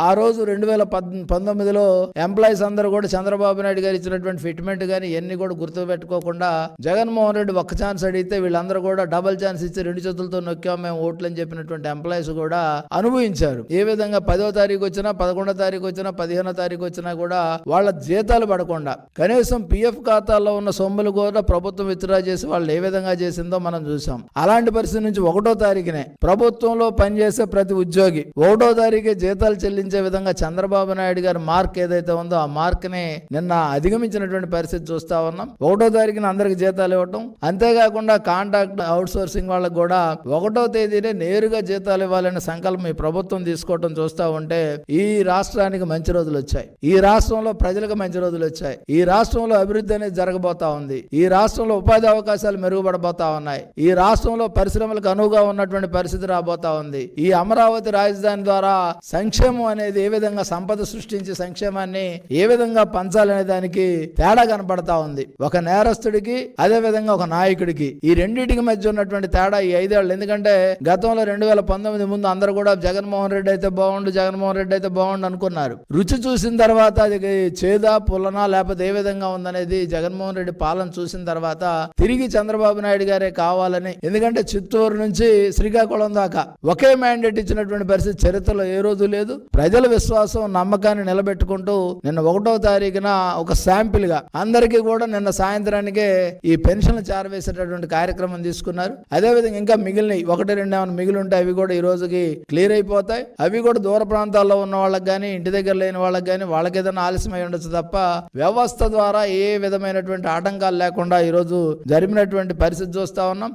ఆ రోజు రెండు వేల పంతొమ్మిదిలో ఎంప్లాయీస్ అందరూ కూడా చంద్రబాబు నాయుడు గారు ఇచ్చినటువంటి ఫిట్మెంట్ కానీ ఇవన్నీ కూడా గుర్తు పెట్టుకోకుండా జగన్మోహన్ రెడ్డి ఒక్క ఛాన్స్ అడిగితే వీళ్ళందరూ కూడా డబల్ ఛాన్స్ ఇచ్చి రెండు చేతులతో నొక్కాం మేము ఓట్లు అని చెప్పినటువంటి ఎంప్లాయీస్ కూడా అనుభవించారు. ఏ విధంగా పదో తారీఖు వచ్చినా పదకొండో తారీఖు వచ్చినా పదిహేనో తారీఖు వచ్చినా కూడా వాళ్ళ జీతాలు పడకుండా కనీసం పిఎఫ్ ఖాతాలో ఉన్న సొమ్ములు కూడా ప్రభుత్వం విత్డ్రా చేసి వాళ్ళు ఏ విధంగా చేసిందో మనం చూసాం అలాంటి పరిస్థితి నుంచి ఒకటో తారీఖునే ప్రభుత్వంలో పనిచేసే ప్రతి ఉద్యోగి ఒకటో తారీఖే జీతాలు చెల్లించి విధంగా చంద్రబాబు నాయుడు గారి మార్క్ ఏదైతే ఉందో ఆ మార్క్ని నిన్న అధిగమించినటువంటి పరిస్థితి చూస్తా ఉన్నాం. ఒకటో తారీఖున అందరికి జీతాలు ఇవ్వటం. అంతేకాకుండా కాంట్రాక్ట్ అవుట్ సోర్సింగ్ వాళ్ళకి కూడా ఒకటో తేదీనే నేరుగా జీతాలు ఇవ్వాలనే సంకల్పం ఈ ప్రభుత్వం తీసుకోవటం చూస్తా ఉంటే ఈ రాష్ట్రానికి మంచి రోజులు వచ్చాయి. ఈ రాష్ట్రంలో ప్రజలకు మంచి రోజులు వచ్చాయి. ఈ రాష్ట్రంలో అభివృద్ధి అనేది జరగబోతా ఉంది. ఈ రాష్ట్రంలో ఉపాధి అవకాశాలు మెరుగుపడబోతా ఉన్నాయి. ఈ రాష్ట్రంలో పరిశ్రమలకు అనువుగా ఉన్నటువంటి పరిస్థితి రాబోతా ఉంది. ఈ అమరావతి రాజధాని ద్వారా సంక్షేమం అనేది ఏ విధంగా సంపద సృష్టించి సంక్షేమాన్ని ఏ విధంగా పంచాలనే దానికి తేడా కనపడతా ఉంది. ఒక నేరస్తుడికి అదే విధంగా ఒక నాయకుడికి. ఈ రెండింటికి మధ్య ఉన్నటువంటి తేడా ఈ ఐదేళ్ళు. ఎందుకంటే గతంలో రెండు వేల పంతొమ్మిది ముందు అందరూ కూడా జగన్మోహన్ రెడ్డి అయితే బాగుండు జగన్మోహన్ రెడ్డి అయితే బాగుండు అనుకున్నారు. రుచి చూసిన తర్వాత అది చేదా పులనా లేకపోతే ఏ విధంగా ఉందనేది జగన్మోహన్ రెడ్డి పాలన చూసిన తర్వాత తిరిగి చంద్రబాబు నాయుడు గారే కావాలని. ఎందుకంటే చిత్తూరు నుంచి శ్రీకాకుళం దాకా ఒకే మ్యాండేట్ ఇచ్చినటువంటి పరిస్థితి చరిత్రలో ఏ రోజు లేదు. ప్రజల విశ్వాసం నమ్మకాన్ని నిలబెట్టుకుంటూ నిన్న ఒకటో తారీఖున ఒక శాంపిల్గా అందరికీ కూడా నిన్న సాయంత్రానికే ఈ పెన్షన్లు చేరవేసేటటువంటి కార్యక్రమం తీసుకున్నారు. అదేవిధంగా ఇంకా మిగిలిన ఒకటి రెండు ఏమైనా మిగిలి ఉంటే అవి కూడా ఈ రోజుకి క్లియర్ అయిపోతాయి. అవి కూడా దూర ప్రాంతాల్లో ఉన్న వాళ్ళకి కానీ ఇంటి దగ్గర లేని వాళ్ళకి కానీ వాళ్ళకి ఏదైనా ఆలస్యం అయి ఉండొచ్చు తప్ప వ్యవస్థ ద్వారా ఏ విధమైనటువంటి ఆటంకాలు లేకుండా ఈరోజు జరిపినటువంటి పరిస్థితి చూస్తా ఉన్నాం.